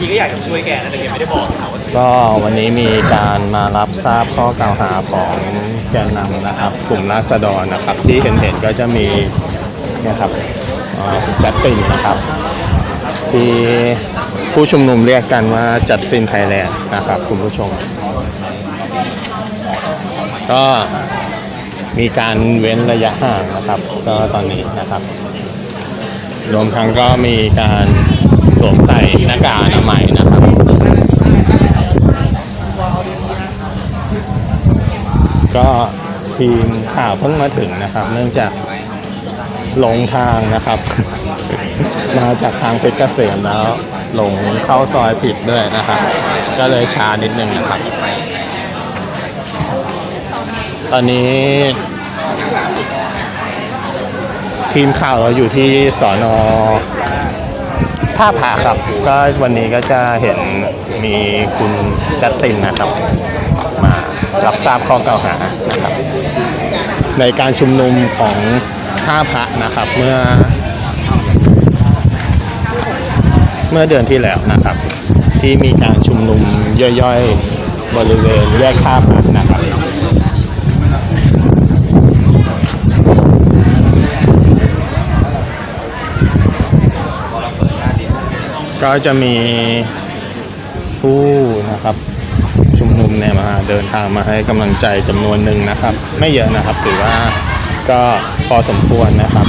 จริงก็อยากจะช่วยแกนะแต่แกไม่ได้บอกเขาว่าก็วันนี้มีการมารับทราบข้อกล่าวหาของแกนนำนะครับ กลุ่มราษฎรนะครับ ที่เห็นเห็นๆก็จะมีเนะครับเอ่อจัดตินนะครับ ที่ผู้ชุมนุมเรียกกันว่าจัดตินไทยแลนด์นะครับ คุณผู้ชม ก็มีการเว้นระยะห่างนะครับ ก็ตอนนี้นะครับ รวมทั้งก็มีการ วมใส่หน้ากากอนามัยนะครับก็ทีมข่าวเพิ่งมาถึงนะครับ เนื่องจากลงทางนะครับ มาจากทางเพชรเกษมแล้วหลงเข้าซอยผิดด้วยนะครับ ก็เลยช้านิดนึงนะครับ ตอนนี้ ทีมข่าวเราอยู่ที่สอนอ ท่าผาครับ ก็วันนี้ก็จะเห็นมีคุณจัดตินนะครับ มารับทราบข้อกล่าวหานะครับ ในการชุมนุมของท่าพระนะครับเมื่อ เมื่อเดือนที่แล้วนะครับ ที่มีการชุมนุมย่อยๆ บริเวณแยกท่าพระนะครับ ก็จะมีผู้นะครับชุมนุมเนี่ยมาเดินทางมาให้กำลังใจจำนวนหนึ่งนะครับ ไม่เยอะนะครับถือว่าก็พอสมควรนะครับ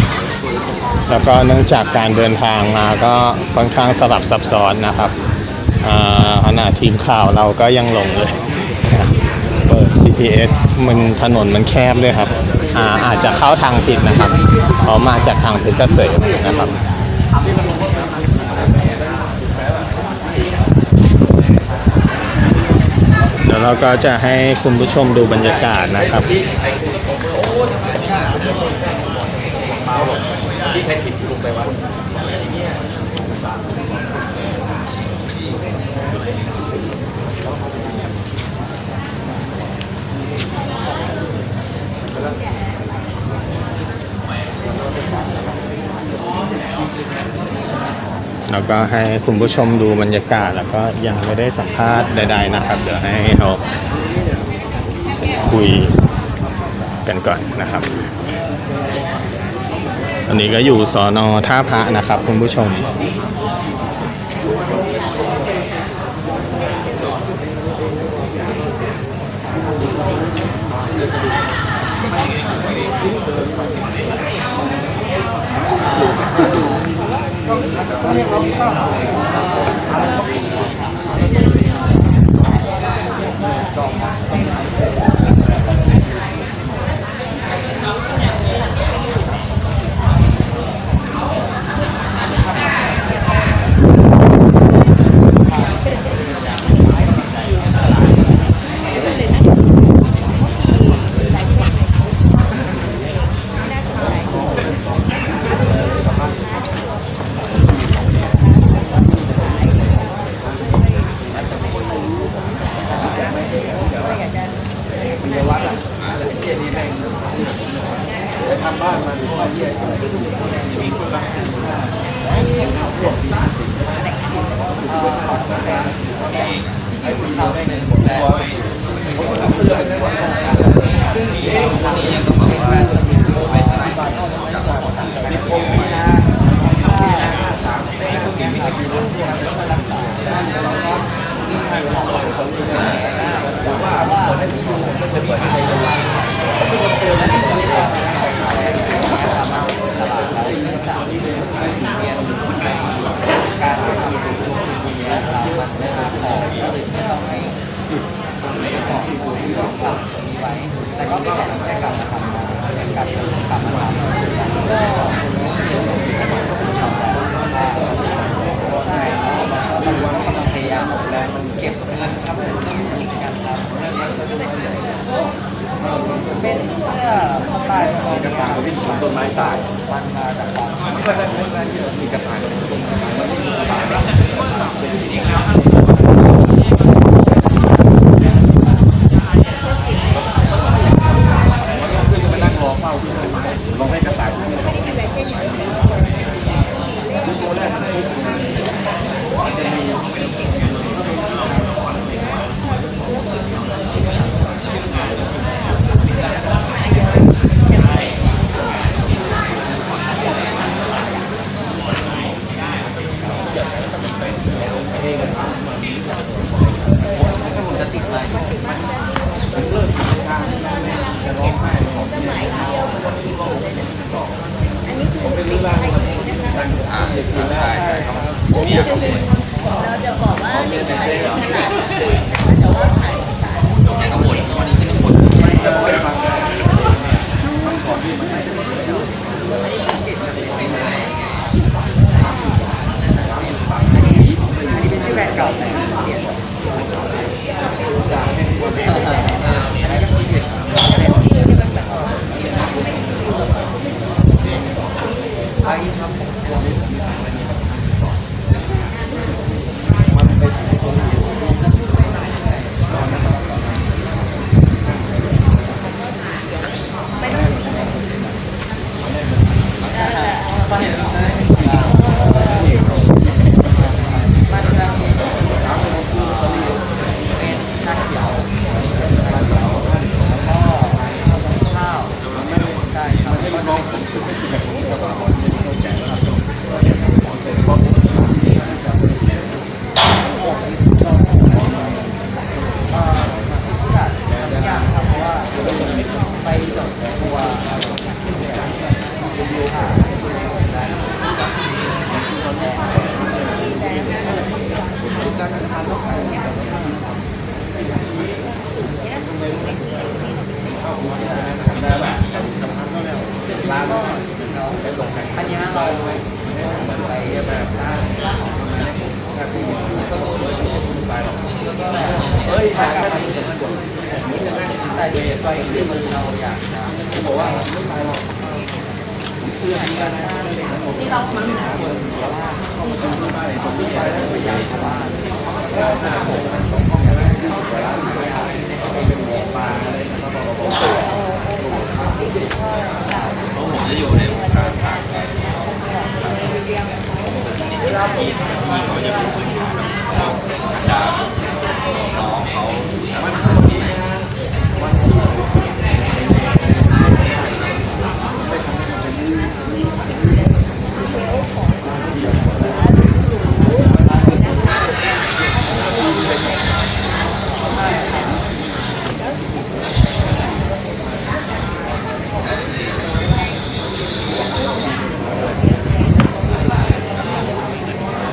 แล้วก็เนื่องจากการเดินทางมาก็ค่อนข้างสลับซับซ้อนนะครับอ่าขณะทีมข่าวเราก็ยังหลงเลยเปิด GPS มันถนนมันแคบเลยครับอาอาจจะเข้าทางผิดนะครับเพรามาจากทางเพชรเกษมนะครับ ดี๋ยวเราก็จะให้คุณผู้ชมดูบรรยากาศนะครับ ที่ใครผิดลงไปวะ แล้วก็ให้คุณผู้ชมดูบรรยากาศ แล้วก็ยังไม่ได้สัมภาษณ์ใดๆนะครับ เดี๋ยวให้เราคุยกันก่อนนะครับ อันนี้ก็อยู่สอนอท่าพระนะครับคุณผู้ชม 형이학교에갔다오고나 서. เป็นเสื้อผ้าใต้ของกระถางวิ่งชนต้นไม้ตายมันมาจากความไม่ใช่ไม่ใช่ที่เรามีกระถางต้นไม้มันมีกระถางถ้า อันนี้เราไปแบบได้เฮ้ยถ่ายกันแต่เดี๋ยวไปที่มันเราอยากจะบอกว่าไม่ตายหรอกเพื่อให้กันได้เป็นที่เรามันแต่ว่าเขาไม่ต้องไปผมไม่อยากจะไปอยากชาวบ้านเป็นหมอปลาอะไรนะครับบอก บอกผมจะอยู่ในวงการศาสตร์เวลาพี่พี่เขาจะเป็นพื้นฐานเราดาน้องเขาวันนี้วันที่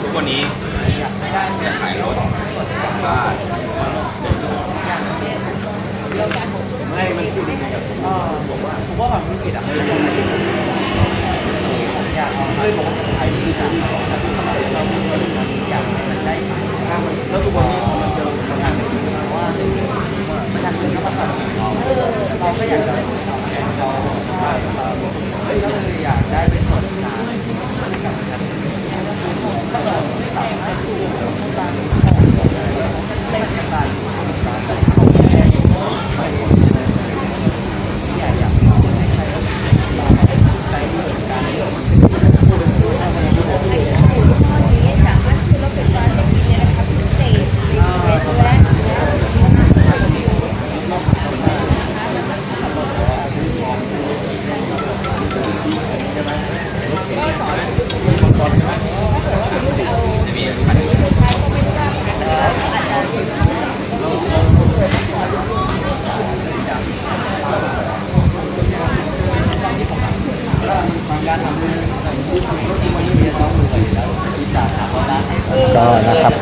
ทุกวันนี้จะขายรถบ้านไม่มันคือ เออผมว่าผมว่าความธุรกิจอะอยากเอาเลยบอกว่าขายดีจังเราอยากให้มันได้ขาย แล้วทุกวันนี้มันเจอทำงาน ว่าประชาชนก็มาตัดสินเราเราก็อยากจะได้ผลตอบแทนเราก็เลยอยากได้เป็นส่วนกลางก็เลยสามารถดูการเล่นกันการการเข้าแทนอยากอยากให้ใช้ใช้เหมือนกัน สามารถคือเราเป็นการเด็กเนี่ยนะคะพิเศษและ ก็นะ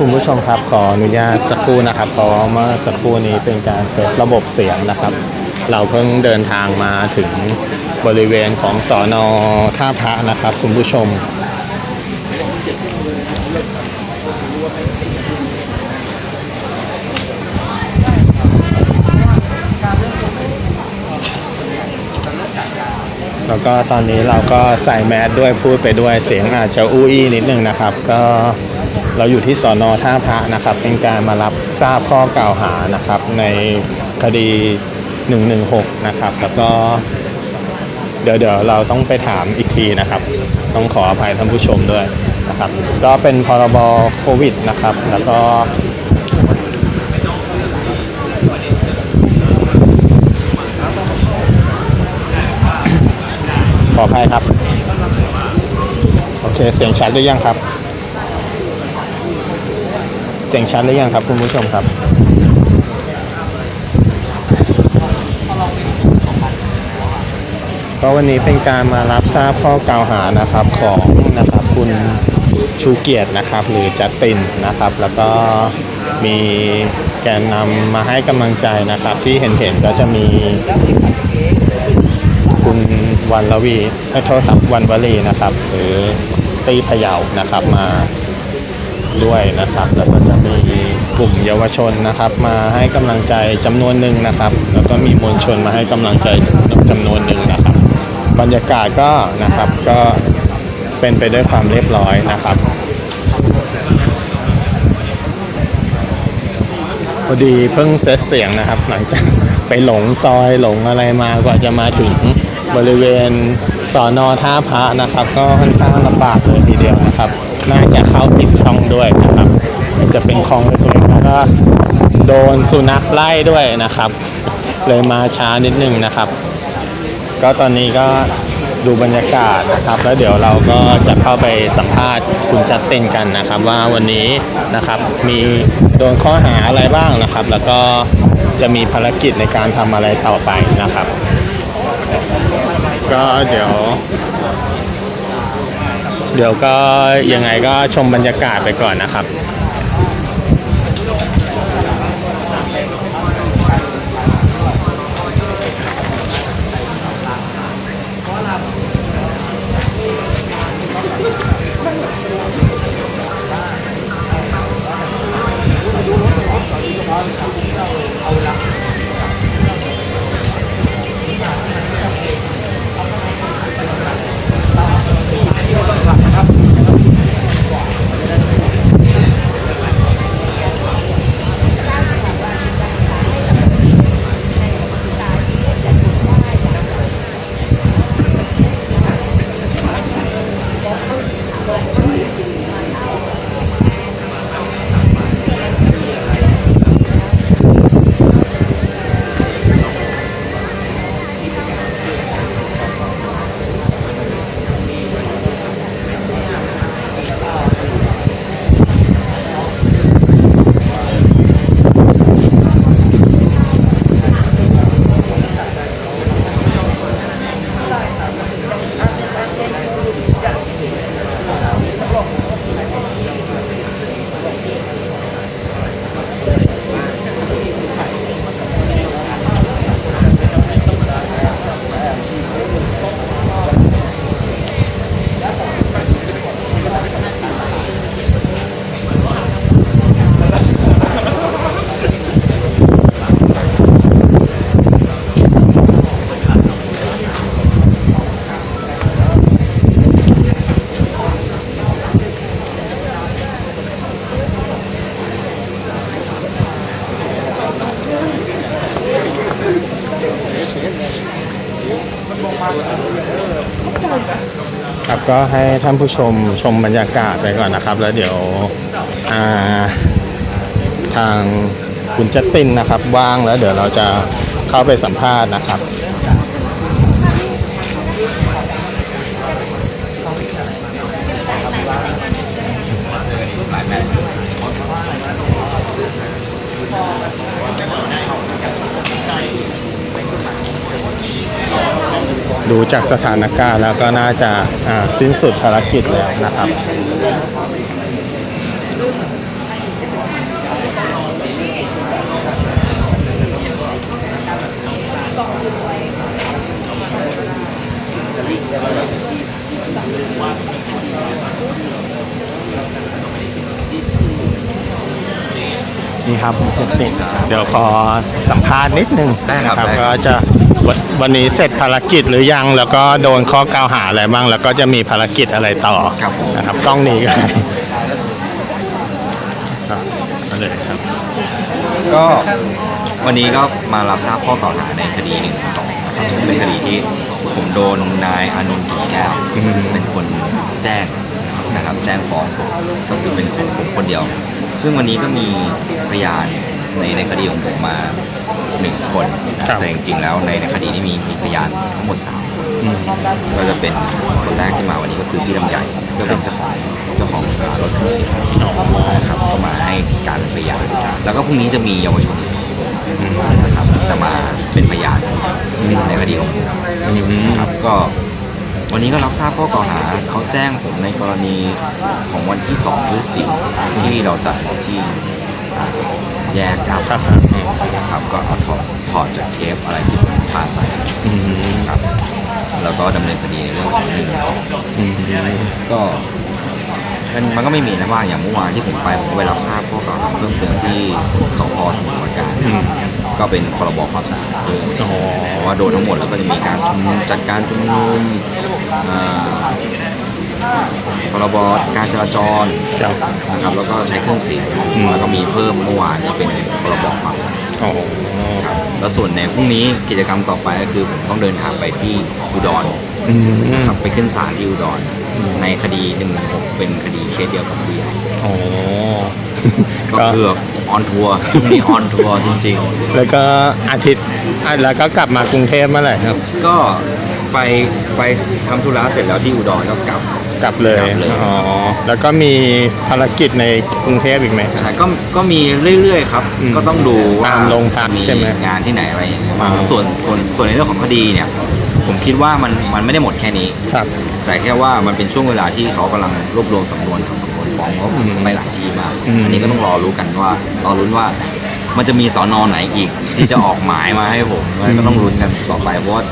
คุณผู้ชมครับขออนุญาตสักครู่นะครับเพราะว่าเมื่อสักครู่นี้เป็นการเซตระบบเสียงนะครับ เราเพิ่งเดินทางมาถึงบริเวณของสอนอท่าพระนะครับ คุณผู้ชมแล้วก็ตอนนี้เราก็ใส่แมสด้วยพูดไปด้วยเสียงอาจจะอู้อี้นิดนึงนะครับ ก็ เราอยู่ที่สอนอท่าพระนะครับ เป็นการมารับทราบข้อกล่าวหานะครับ ในคดี 116 นะครับ แล้วก็ เดี๋ยวเดี๋ยวเราต้องไปถามอีกทีนะครับ ต้องขออภัยท่านผู้ชมด้วยนะครับ ก็เป็นพรบโควิดนะครับ แล้วก็ขออภัยครับ โอเค เสียงชัดหรือยังครับ เสียงชัดหรือยังครับคุณผู้ชมครับ ก็วันนี้เป็นการมารับทราบข้อกล่าวหานะครับของนะครับคุณชูเกียรตินะครับหรือจัสตินนะครับ แล้วก็มีแกนนำมาให้กำลังใจนะครับ ที่เห็นเห็นๆก็จะมีคุณวันลวีเอ้ยโทษครับวันวลีนะครับ หรือตีพยาวนะครับมา ด้วยนะครับ แล้วก็จะมีกลุ่มเยาวชนนะครับ มาให้กำลังใจจำนวนหนึ่งนะครับ แล้วก็มีมวลชนมาให้กำลังใจจำนวนหนึ่งนะครับ บรรยากาศก็นะครับก็เป็นไปด้วยความเรียบร้อยนะครับพอดีเพิ่งเซตเสียงนะครับ หลังจากไปหลงซอยหลงอะไรมากว่าจะมาถึงบริเวณสอนอท่าพระนะครับ ก็ค่อนข้างลำบากเลยทีเดียวนะครับ น่าจะเข้าผิดช่อง โดนสุนัขไล่ด้วยนะครับ เลยมาช้านิดนึงนะครับ ก็ตอนนี้ก็ดูบรรยากาศนะครับ แล้วเดี๋ยวเราก็จะเข้าไปสัมภาษณ์คุณจัดเต็นกันนะครับ ว่าวันนี้นะครับมีโดนข้อหาอะไรบ้างนะครับ แล้วก็จะมีภารกิจในการทำอะไรต่อไปนะครับ ก็เดี๋ยว เดี๋ยวก็ยังไงก็ชมบรรยากาศไปก่อนนะครับ ก็ให้ท่านผู้ชมชมบรรยากาศไปก่อนนะครับ แล้วเดี๋ยวาทางคุณจัสตินนะครับว่างแล้วเดี๋ยวเราจะเข้าไปสัมภาษณ์นะครับ ดูจากสถานการณ์แล้วก็น่าจะสิ้นสุดภารกิจแล้วนะครับ นี่ครับคุณเจติเดี๋ยวขอสัมภาษณ์นิดนึงได้ครับนะได้ครับ ก็จะวันวันนี้เสร็จภารกิจหรือยังแล้วก็โดนข้อกล่าวหาอะไรบ้างแล้วก็จะมีภารกิจอะไรต่อครับผม นะครับกล้องนี้ก็ได้ครับเอาเลยครับ ก็วันนี้ก็มารับทราบข้อกล่าวหาในคดีหนึ่งสองนะครับซึ่งเป็นคดีที่ผมโดนนายอานนท์กิ่งแก้วอืมเป็นคนแจ้ง นะครับแจ้งฟ้องผมก็คือเป็นของผมคนเดียว ซึ่งวันนี้ก็มีพยานในในคดีของผมมาหนึ่งคนนะครับแต่จริงๆแล้วในในคดีนี้มีมีพยานทั้งหมดสามคนอืมก็จะเป็นคนแรกที่มาวันนี้ก็คือพี่ลำใหญ่ก็เป็นเจ้าของเจ้าของร้านรถคันสีอ๋อนะครับก็มาให้การรุ่งนี้จะมีเยาวชนอีกสองคนนะครับจะมาเป็นพยานในคดีของผมอืมครับก็ วันนี้ก็รับทราบข้อกล่าวหาเขาแจ้งผมในกรณีของวันที่2พฤศจิกายนที่เราจัดที่อ่าแยกครับครับอืมครับก็เอาถอดถอดจากเทปอะไรที่ผมพาใส่อืมครับ แล้วก็ดำเนินคดีในเรื่องของหนึ่งสองอืมก็มันมันก็ไม่มีนะว่าอย่างเมื่อวานที่ผมไปผมก็ไปรับทราบข้อกล่าวหาเพิ่มเติมที่สพสมุทรปราการอืม ก็เป็นพรบความสะอาดเพิ่มอ๋อเพราะว่าโดนทั้งหมดแล้วก็จะมีการชุมนุมจัดการชุมนุมอ่าพรบการจราจรนะครับแล้วก็ใช้เครื่องเสียงแล้วก็มีเพิ่มเมื่อวานที่เป็นพรบความสะอาดครับแล้วส่วนในพรุ่งนี้กิจกรรมต่อไปก็คือผมต้องเดินทางไปที่อุดรนะครับไปขึ้นศาลที่อุดรในคดีหนึ่งเป็นคดีเคสเดียวกับคดีใหญ่อ อก็คือออนทัวร์พรุ่งนี้ออนทัวร์จริงๆแล้วก็อาทิตย์อะแล้วก็กลับมากรุงเทพเมื่อไหร่ครับก็ไปไปทำธุระเสร็จแล้วที่อุดรก็กลับ กลับเลยกลับเลย อ๋อแล้วก็มีภารกิจในกรุงเทพอีกไหมครับใช่ก็ก็มีเรื่อยๆครับ อืมก็ต้องดูว่าตามโรงพักใช่ไหมงานที่ไหนอะไรอย่างเงี้ยอ๋อ ส่วนส่วนส่วนในเรื่องของคดีเนี่ย ผมคิดว่ามันมันไม่ได้หมดแค่นี้ ครับ แต่แค่ว่ามันเป็นช่วงเวลาที่เขากำลังรวบรวมสำนวนทำสำนวนฟ้องเพราะอืมไปหลายที่มากอืม อันนี้ก็ต้องรอรู้กันว่ารอรุ้นว่า มันจะมีสอนอไหนอีก ที่จะออกหมายมาให้ผมมันก็ต้องลุ้นกันต่อไปเพราะว่า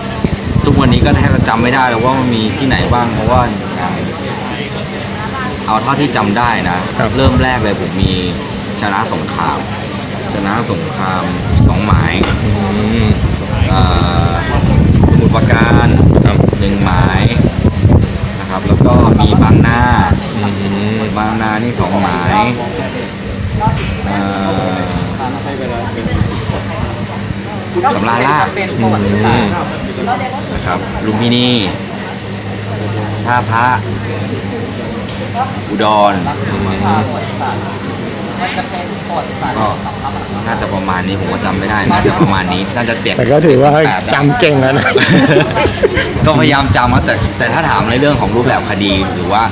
ทุกวันนี้ก็แทบจะจำไม่ได้แล้วว่ามันมีที่ไหนบ้างเพราะว่า เอาเท่าที่จำได้นะ ครับ เริ่มแรกเลยผมมีชนะสงคราม ชนะสงครามสองหมายอืมเอ่อสมุทรปราการ ครับ หนึ่งหมายนะครับแล้วก็มีบางหน้าอืม บางนานี่สองหมายเอ่อสำราญราชเป็นประวัติศาสตร์นะครับลุมพินีท่าพระ อุดรมันจะเป็นประวัติศาสตร์ก็น่าจะประมาณนี้ผมก็จำไม่ได้น่าจะประมาณนี้น่าจะเจ็ดแต่ก็ถือว่าแปดจำเก่งแล้วนะก็พยายามจำครับแต่แต่ถ้าถามในเรื่องของรูปแบบคดีหรือว่า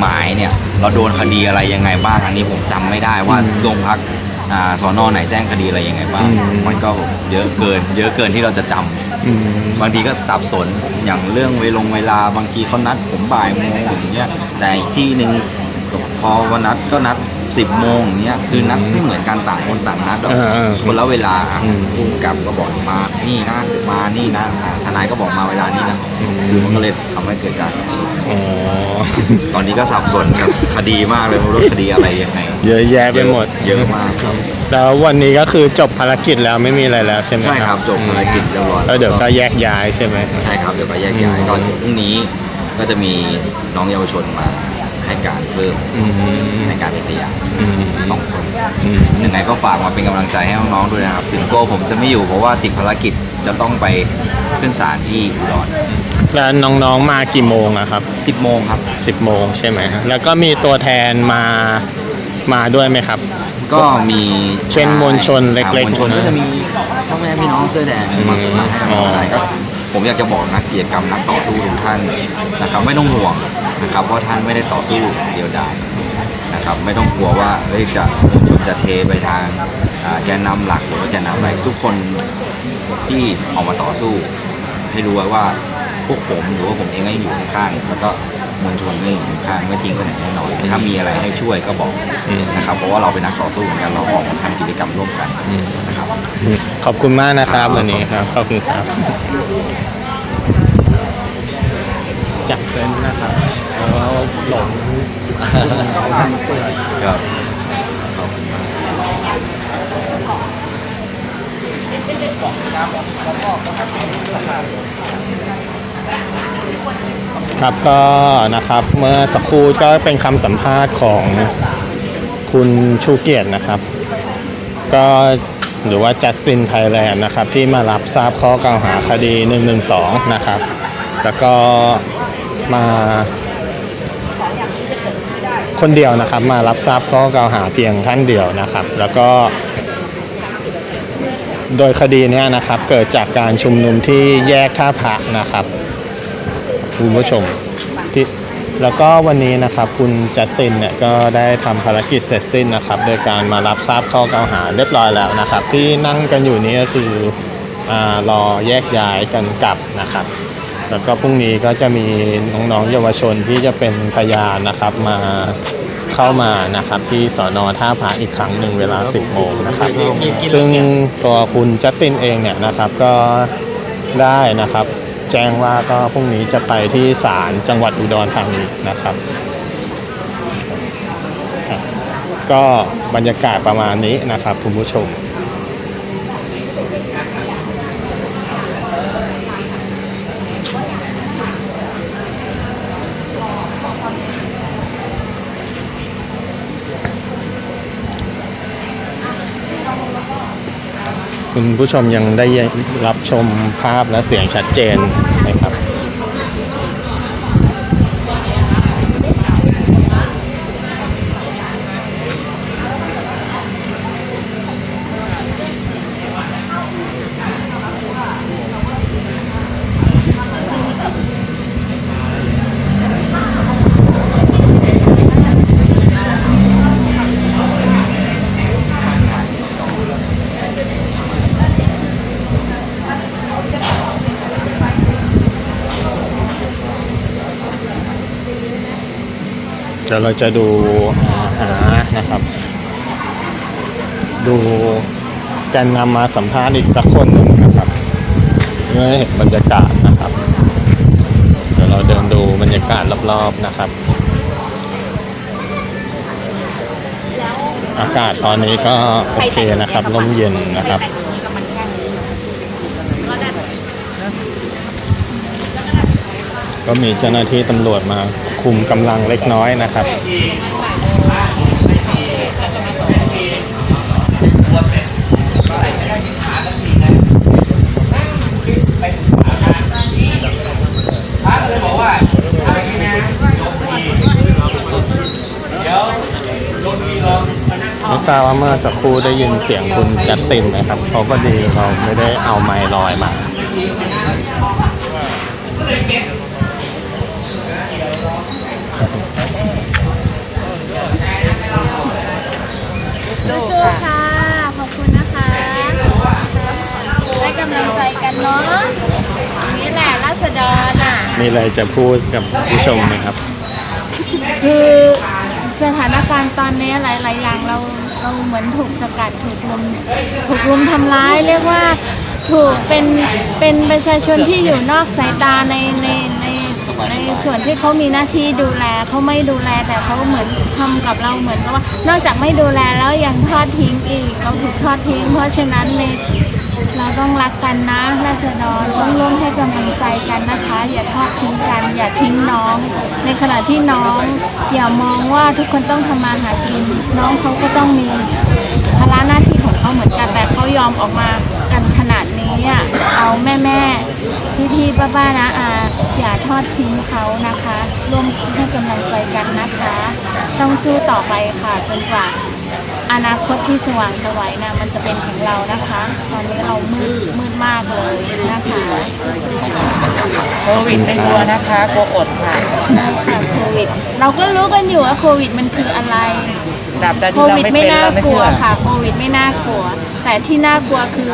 หมายเนี่ย เราโดนคดีอะไรยังไงบ้าง อันนี้ผมจำไม่ได้ว่าโรงพักอ่าสอนอไหนแจ้งคดีอะไรยังไงบ้างอืมมันก็เยอะเกิน เยอะเกินที่เราจะจำ อืม บางทีก็สับสนอย่างเรื่องเวลงเวลาบางทีเขานัดผมบ่ายโมงอย่างเงี้ยแต่อีกที่หนึ่งพอวันนัดก็นัด สิบโมงอย่างเงี้ยคือนัดไม่เหมือนกันต่างคนต่างนัดหรอกเออเออคนละเวลาอืมผู้กำกับก็บอกมานี่นะมานี่นะอ่าทนายก็บอกมาเวลานี้นะอืมคือมันก็เลยทำให้เกิดการสับสนอ๋อ ตอนนี้ก็สับสนกับคดีมากเลยไม่รู้คดีอะไรยังไงเยอะแยะไปหมด เยอะมากครับแล้ววันนี้ก็คือจบภารกิจแล้วไม่มีอะไรแล้วใช่ไหมใช่ครับจบภารกิจเรียบร้อย แล้วเดี๋ยวก็แยกย้ายใช่ไหม ใช่ครับเดี๋ยวก็แยกย้ายอืม ก่อนพรุ่งนี้ก็จะมีน้องเยาวชนมา ให้การเพิ่มอืมในการเป็นพยานอืมสองคนอืมยังไงก็ฝากมาเป็นกำลังใจให้น้องๆด้วยนะครับ ถึงตัวผมจะไม่อยู่เพราะว่าติดภารกิจจะต้องไปขึ้นศาลที่อุดรแล้วน้องๆมากี่โมงอะครับ 10 โมงครับ 10 โมงใช่ไหมฮะแล้วก็มีตัวแทนมามาด้วยไหมครับ ก็มีเช่นมวลชนเล็กๆอ่ามวลชนก็จะมีพ่อแม่พี่น้องเสื้อแดงมาอืมมาให้กำลังใจก็ผมอยากจะบอกนักกิจกรรมนักต่อสู้ทุกท่านนะครับไม่ต้องห่วง นะครับเพราะท่านไม่ได้ต่อสู้เดียวดายนะครับไม่ต้องกลัวว่าเฮ้ยจะมวลชนจะเทไปทางอ่าแกนนำหลักหรือว่าแกนนำอะไรทุกคนที่ออกมาต่อสู้ ให้รู้ไว้ว่าพวกผมหรือว่าผมเองก็ยังอยู่ข้างๆแล้วก็มวลชนก็ยังอยู่ข้างๆไม่ทิ้งไปไหนแน่นอนถ้ามีอะไรให้ช่วยก็บอกอืมนะครับเพราะว่าเราเป็นนักต่อสู้เหมือนกันเราออกมาทำกิจกรรมร่วมกันนะครับขอบคุณมากนะครับวันนี้ครับขอบคุณครับจับเต็นท์นะครับ แล้วหลงครับครับก็นะครับเมื่อสักครู่ก็เป็นคำสัมภาษณ์ของคุณชูเกียรตินะครับ ก็หรือว่าจัสตินไทยแลนด์นะครับ ที่มารับทราบข้อกล่าวหาคดี 112 นะครับ แล้วก็มา คนเดียวนะครับ มารับทราบข้อกล่าวหาเพียงท่านเดียวนะครับ แล้วก็โดยคดีนี้นะครับเกิดจากการชุมนุมที่แยกท่าพระนะครับคุณผู้ชมที่แล้วก็วันนี้นะครับคุณจัตินเนี่ยก็ได้ทำภารกิจเสร็จสิ้นนะครับ โดยการมารับทราบข้อกล่าวหาเรียบร้อยแล้วนะครับ ที่นั่งกันอยู่นี้ก็คืออรอแยกย้ายกันกลับนะครับ แล้วก็พรุ่งนี้ก็จะมีน้องๆเยาวชนที่จะเป็นพยานนะครับมาเข้ามานะครับที่สอนอท่าพระอีกครั้งหนึ่งเวลา 10 โมงนะครับ ซึ่งตัวคุณจัสตินเองเนี่ยนะครับก็ได้นะครับ แจ้งว่าก็พรุ่งนี้จะไปที่ศาลจังหวัดอุดรธานีนะครับอะก็บรรยากาศประมาณนี้นะครับคุณผู้ชม คุณผู้ชมยังได้รับชมภาพและเสียงชัดเจน ดี๋ยวเราจะดูหานะครับ ดูแกนนำมาสัมภาษณ์อีกสักคนหนึ่งนะครับเพื่อให้เห็นบรรยากาศนะครับ เดี๋ยวเราเดินดูบรรยากาศรอบๆนะครับ อากาศตอนนี้ก็โอเคนะครับลมเย็นนะครับก็มีเจ้าหน้าที่ตำรวจมา คุมกำลังเล็กน้อยนะครับไม่ทราบว่าเมื่อสักครู่ได้ยินเสียงคุณจัดตินไหมครับเพราะพอดีเราไม่ได้เอาไมค์ลอยมา สู้ๆค่ะ ขอบคุณนะคะ ได้กำลังใจกัน เนาะนี่แหละรัษฎรอะ มีอะไรจะพูดกับผู้ชมไหมครับ คือสถานการณ์ตอนนี้หลาย ๆ อย่างเราเราเหมือนถูกสกัดถูกลุมถูกลุมทำร้ายเรียกว่าถูกเป็นเป็นประชาชนที่อยู่นอกสายตาในในในในส่วนที่เขามีหน้าที่ดูแลเขาไม่ดูแลแต่เขาเหมือนทำกับเราเหมือนกับว่า นอกจากไม่ดูแลแล้วยังทอดทิ้งอีกเราถูกทอดทิ้ง เพราะฉะนั้นใน เราต้องรักกันนะราษฎรต้องร่วมให้กำลังใจกันนะคะ อย่าทอดทิ้งกัน อย่าทิ้งน้อง ในขณะที่น้อง อย่ามองว่าทุกคนต้องทำมาหากิน น้องเขาก็ต้องมีภาระหน้าที่ของเขาเหมือนกัน แต่เขายอมออกมากันขนาดนี้อะเอาแม่แม่พี่พี่ป้าป้าๆนะอาอย่าทอดทิ้งเขานะคะ ร่วมให้กำลังใจกันนะคะ ต้องสู้ต่อไปค่ะจนกว่า อนาคตที่สว่างไสวัยนะมันจะเป็นของเรานะคะ ตอนนี้เรามืดมืดมากเลยนะคะสู้ๆค่ะโควิดไม่กลัวนะคะกลัวอดค่ะใช่ค่ะโควิด เราก็รู้กันอยู่ว่าโควิดมันคืออะไร ดับแต่โคที่เราวิดไม่ไม่เป็นน่าเราไม่กลัวเชื่อค่ะโควิดไม่น่ากลัว แต่ที่น่ากลัวคือ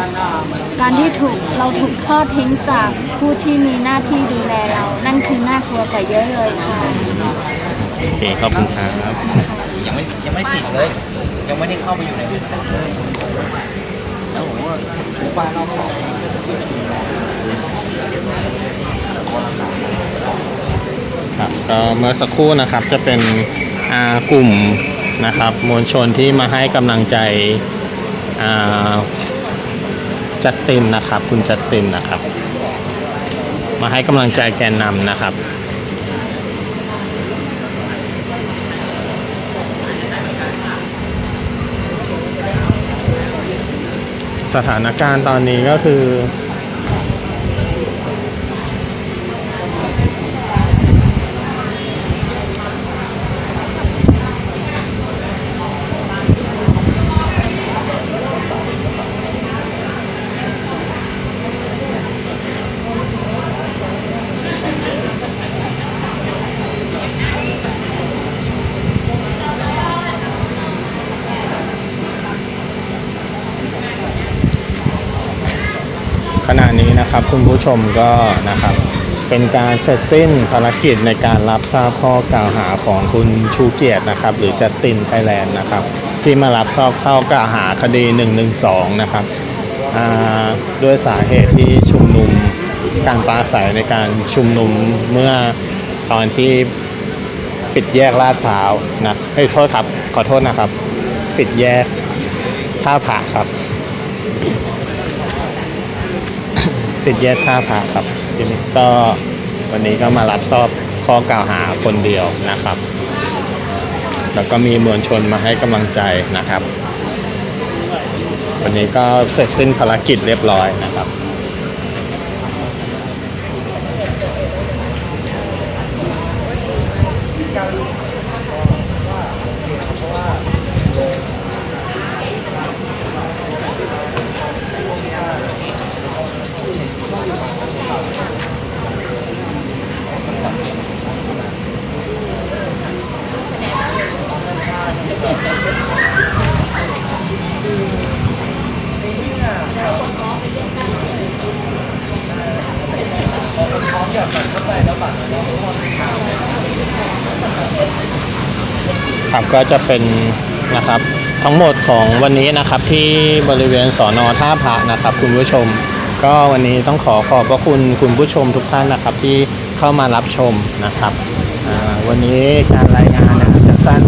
การที่ถูกเราถูกทอดทิ้งจากผู้ที่มีหน้าที่ดูแลเรา นั่นคือน่ากลัวกว่าเยอะเลยค่ะ โอเคขอบคุณครับ ยังไม่ยังไม่ติดเลย ยังไม่ได้เข้าไปอยู่ในเรือนจำเลยแล้วผมว่าหมู่บ้านนอกสองครับก็เมื่อสักครู่นะครับจะเป็นอากลุ่มนะครับมวลชนที่มาให้กำลังใจอาจัดตินนะครับ คุณจัดตินนะครับ มาให้กำลังใจแกนนำนะครับ สถานการณ์ตอนนี้ก็คือ ขณะนี้นะครับคุณผู้ชมก็นะครับเป็นการเสร็จสิ้นภารกิจในการรับทราบข้อกล่าวหาของคุณชูเกียรตินะครับ หรือจัสตินไทยแลนด์นะครับ ที่มารับทราบข้อกล่าวหาคดี 112 นะครับด้วยสาเหตุที่ชุมนุมการปราศัยในการชุมนุมเมื่อตอนที่ปิดแยกลาดพร้าวนะเฮ้ยโทษครับขอโทษนะครับ ปิดแยกท่าผาครับ ติดแยกท่าพระครับทีนี้ก็วันนี้ก็มารับทราบข้อกล่าวหาคนเดียวนะครับ แล้วก็มีมวลชนมาให้กำลังใจนะครับ วันนี้ก็เสร็จสิ้นภารกิจเรียบร้อยนะครับ ครับก็จะเป็นนะครับทั้งหมดของวันนี้นะครับที่บริเวณสอนอท่าพระนะครับ คุณผู้ชม ก็วันนี้ต้องขอขอบพระคุณคุณผู้ชมทุกท่านนะครับ ที่เข้ามารับชมนะครับวันนี้การรายงานอาจจะสั้น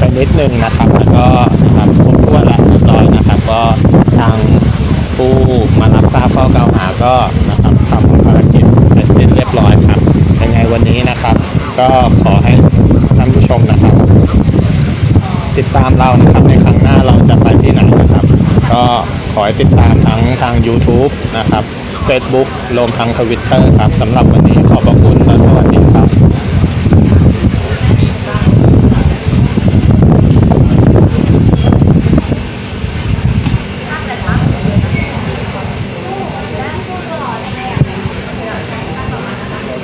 ไปนิดนึงนะครับแล้วก็นะครับครบถ้วนและเรียบร้อยนะครับ ก็ทางผู้มารับทราบข้อกล่าวหาก็นะครับทำภารกิจเสร็จสิ้นเรียบร้อยครับยังไงวันนี้นะครับ ก็ขอให้ท่านผู้ชมนะครับ ติดตามเรานะครับในครั้งหน้าเราจะไปที่ไหนนะครับ ก็ขอให้ติดตามทั้งทาง YouTube นะครับ Facebook รวมทั้งทวิตเตอร์ครับสำหรับวันนี้ขอบพระคุณและ